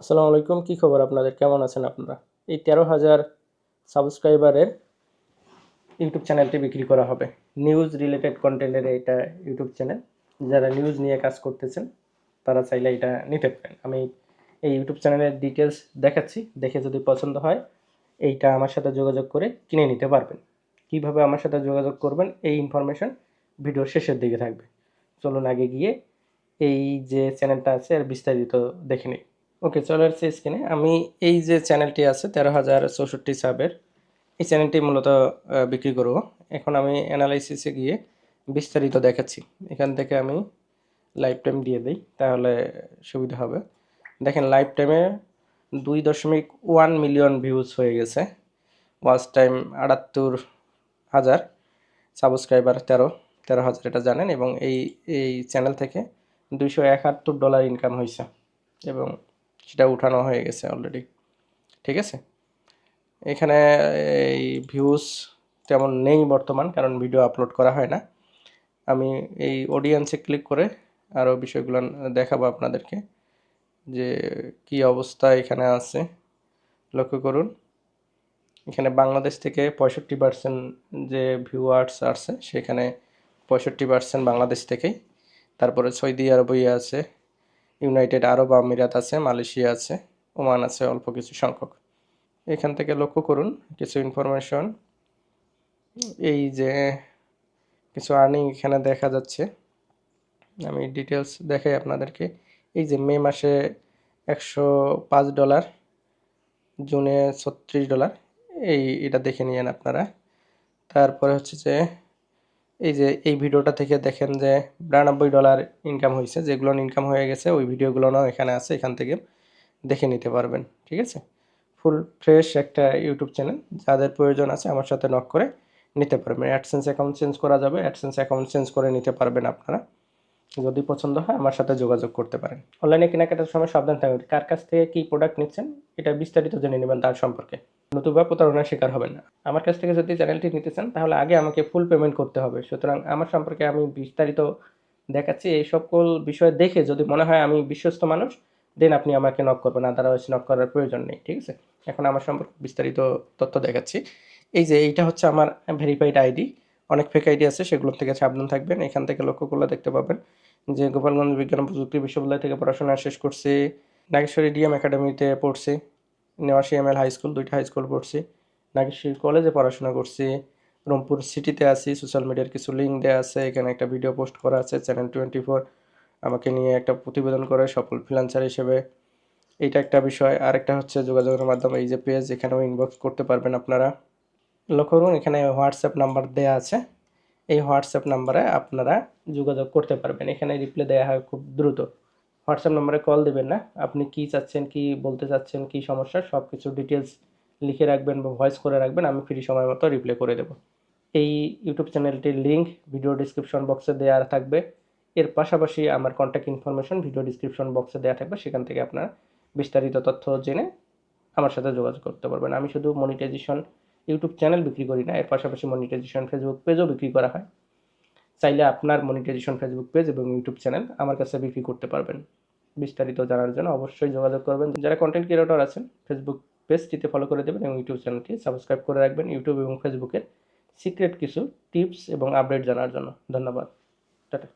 আসসালামু আলাইকুম, কী খবর আপনাদের? কেমন আছেন আপনারা? এই তেরো হাজার সাবস্ক্রাইবারের ইউটিউব চ্যানেলটি বিক্রি করা হবে। নিউজ রিলেটেড কন্টেন্টের এটা ইউটিউব চ্যানেল। যারা নিউজ নিয়ে কাজ করতেছেন, তারা চাইলে এটা নিতে পারেন। আমি এই ইউটিউব চ্যানেলের ডিটেলস দেখাচ্ছি। দেখে যদি পছন্দ হয়, এইটা আমার সাথে যোগাযোগ করে কিনে নিতে পারবেন। কীভাবে আমার সাথে যোগাযোগ করবেন, এই ইনফরমেশন ভিডিওর শেষের দিকে থাকবে। চলুন আগে গিয়ে এই যে চ্যানেলটা আছে আর বিস্তারিত দেখে নিই। ওকে, চলে আসছে স্ক্রিনে আমি এই যে চ্যানেলটি আছে, তেরো হাজার চৌষট্টি সাবের, এই চ্যানেলটি মূলত বিক্রি করব। এখন আমি অ্যানালাইসিসে গিয়ে বিস্তারিত দেখাচ্ছি। এখান থেকে আমি লাইফ টাইম দিয়ে দিই, তাহলে সুবিধা হবে। দেখেন লাইফ টাইমে দুই দশমিক ওয়ান মিলিয়ন ভিউজ হয়ে গেছে। ওয়াচ টাইম আটাত্তর হাজার সাবস্ক্রাইবার তেরো তেরো হাজার, এটা জানেন। এবং এই এই চ্যানেল থেকে দুইশো একাত্তর ডলার ইনকাম হয়েছে। এবং সেটা উঠানো হয়ে গেছে অলরেডি ঠিক আছে? এখানে এই ভিউজ তেমন নেই বর্তমান, কারণ ভিডিও আপলোড করা হয় না। আমি এই অডিয়েন্সে ক্লিক করে আরও বিষয়গুলো দেখাবো আপনাদেরকে, যে কি অবস্থা এখানে আছে। লক্ষ্য করুন, এখানে বাংলাদেশ থেকে পঁয়ষট্টি পার্সেন্ট যে ভিউয়ার্স আসছে, সেখানে পঁয়ষট্টি পার্সেন্ট বাংলাদেশ থেকেই। তারপরে সৌদি আরবই আছে ইউনাইটেড আরব আমিরাত আছে, মালয়েশিয়া আছে, ওমান আছে অল্প কিছু সংখ্যক। এখান থেকে লক্ষ্য করুন কিছু ইনফরমেশন এই যে কিছু আর্নিং এখানে দেখা যাচ্ছে। আমি ডিটেলস দেখাই আপনাদেরকে। এই যে মে মাসে একশো পাঁচ ডলার, জুনে ছত্রিশ ডলার, এই এটা দেখে নিয়েন আপনারা। তারপরে হচ্ছে যে এই যে, এই ভিডিওটা থেকে দেখেন যে, বিরানব্বই ডলার ইনকাম হয়েছে যেগুলো ইনকাম হয়ে গেছে, ওই ভিডিওগুলোও এখানে আছে, এখান থেকে দেখে নিতে পারবেন, ঠিক আছে? ফুল ফ্রেশ একটা ইউটিউব চ্যানেল যাদের প্রয়োজন আছে আমার সাথে নক করে নিতে পারবেন। অ্যাডসেন্স অ্যাকাউন্ট চেঞ্জ করা যাবে অ্যাডসেন্স অ্যাকাউন্ট চেঞ্জ করে নিতে পারবেন আপনারা। যদি পছন্দ হয় আমার সাথে যোগাযোগ করতে পারেন। অনলাইনে কেনাকাটার সময় সাবধান থাকবেন কার কাছ থেকে কী প্রোডাক্ট নিচ্ছেন, এটা বিস্তারিত জেনে নেবেন তার সম্পর্কে। নতুবা প্রতারণার শিকার হবেন না। আমার কাছ থেকে যদি চ্যানেলটি নিতে চান, তাহলে আগে আমাকে ফুল পেমেন্ট করতে হবে। সুতরাং আমার সম্পর্কে আমি বিস্তারিত দেখাচ্ছি। এই সকল বিষয় দেখে যদি মনে হয় আমি বিশ্বস্ত মানুষ দেন আপনি আমাকে নক করবেন। আদারওয়াইজ নক করার প্রয়োজন নেই, ঠিক আছে? এখন আমার সম্পর্কে বিস্তারিত তথ্য দেখাচ্ছি। এই যে এইটা হচ্ছে আমার ভেরিফাইড আইডি অনেক ফেক আইডি আছে, সেগুলোর থেকে সাবধান থাকবেন। এখান থেকে লক্ষ্য করলে দেখতে পাবেন। যে গোপালগঞ্জ বিজ্ঞান প্রযুক্তি বিশ্ববিদ্যালয় থেকে পড়াশোনা শেষ করছি। নাগেশ্বরী ডিএম একাডেমিতে পড়ছি। Newashi M L high school, দুইটা হাই স্কুল পড়ছি। নাগেশ্বরী কলেজে পড়াশোনা করছি। রংপুর সিটিতে আছি, সোশ্যাল মিডিয়ার কিছু লিঙ্ক দেওয়া আছে, এখানে একটা ভিডিও পোস্ট করা আছে চ্যানেল টোয়েন্টি ফোর আমাকে নিয়ে একটা প্রতিবেদন করে সফল ফ্রিল্যান্সার হিসেবে। এইটা একটা বিষয়। আর একটা হচ্ছে যোগাযোগের মাধ্যমে এই যে পেজ এখানেও ইনবক্স করতে পারবেন আপনারা। লক্ষ্য করুন, এখানে হোয়াটসঅ্যাপ নাম্বার দেওয়া আছে। এই হোয়াটসঅ্যাপ নাম্বারে আপনারা যোগাযোগ করতে পারবেন। এখানে রিপ্লাই দেওয়া হয় খুব দ্রুত। হোয়াটসঅ্যাপ নাম্বারে কল দেবেন না। আপনি কি চাচ্ছেন, কি বলতে চাচ্ছেন, কি সমস্যা সব কিছু ডিটেলস লিখে রাখবেন বা ভয়েস করে রাখবেন। আমি ফ্রি সময় মতো রিপ্লাই করে দেবো। এই ইউটিউব চ্যানেলটির লিঙ্ক ভিডিও ডিসক্রিপশন বক্সে দেওয়া থাকবে। এর পাশাপাশি আমার কন্ট্যাক্ট ইনফরমেশন ভিডিও ডিসক্রিপশন বক্সে দেওয়া থাকবে। সেখান থেকে আপনারা বিস্তারিত তথ্য জেনে আমার সাথে যোগাযোগ করতে পারবেন। আমি শুধু মনিটাইজেশন ইউটিউব চ্যানেল বিক্রি করি না। এর পাশাপাশি মনিটাইজেশন ফেসবুক পেজও বিক্রি করা হয়। চাইলে আপনার মনিটাইজেশন ফেসবুক পেজ এবং ইউটিউব চ্যানেল আমার কাছে বিক্রি করতে পারবেন। বিস্তারিত জানার জন্য অবশ্যই যোগাযোগ করবেন। যারা কন্টেন্ট ক্রিয়েটর আছেন ফেসবুক পেজটিতে ফলো করে দেবেন এবং ইউটিউব চ্যানেলটি সাবস্ক্রাইব করে রাখবেন ইউটিউব এবং ফেসবুকের সিক্রেট কিছু টিপস এবং আপডেট জানার জন্য। ধন্যবাদ। টাটা।